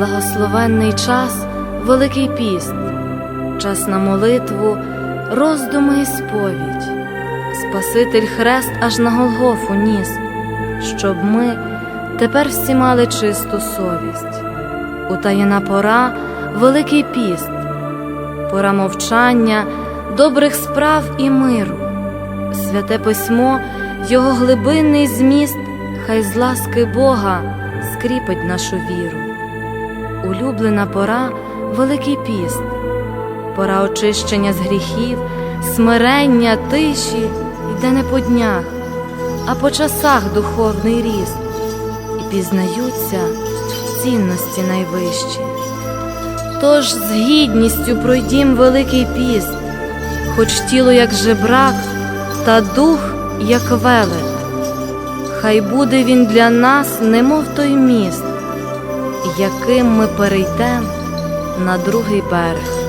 благословенний час Великий піст, час на молитву, роздуми і сповідь. Спаситель хрест аж на Голгофу ніс, щоб ми тепер всі мали чисту совість. Утаєна пора Великий піст, пора мовчання, добрих справ і миру. Святе письмо, його глибинний зміст, хай з ласки Бога скріпить нашу віру. Улюблена пора Великий піст, пора очищення з гріхів, смирення, тиші йде не по днях, а по часах духовний ріст, і пізнаються цінності найвищі. Тож з гідністю пройдім Великий піст, хоч тіло як жебрак, та дух як велет. Хай буде він для нас, немов той міст, яким ми перейдем на другий берег.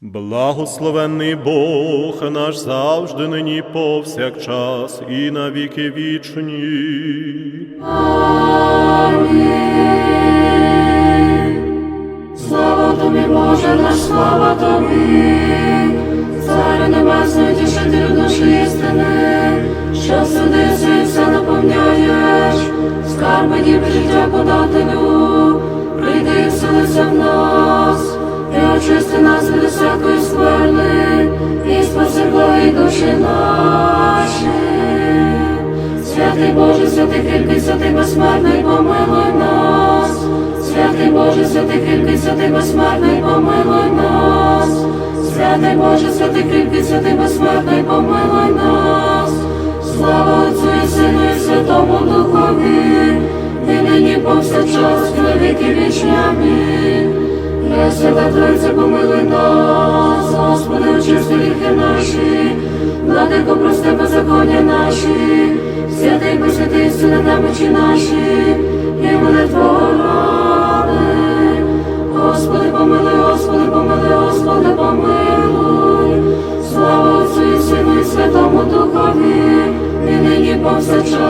Благословенний Бог наш завжди нині повсякчас і на віки вічні. Слава тішителю душі істини, що суди все наповняєш, скарби ніби життя подателю, прийди вселися в нас, і очисти нас від усякої скверни, і спаси благі душі наші. Святий Боже, святий кріпкий, святий безсмертний, помилуй нас. Святий Боже, святий кріпкий, святий безсмертний, помилуй нас. Святий Боже, святий кріпкий, святий безсмертний, помилуй нас. Слава Отцю і Сину і Святому Духові, і нині повсякчас, і на віки вічні. Амінь. Пресвята Тройця, помилуй нас, Господи, очисти гріхи наші, владико, прости беззаконня наші, святий посвятий сили немочі наші,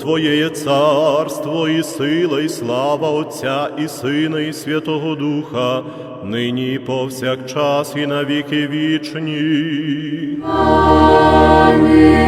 Твоє є царство, і сила, і слава Отця, і Сина, і Святого Духа, нині і повсякчас, і навіки вічні. Амінь.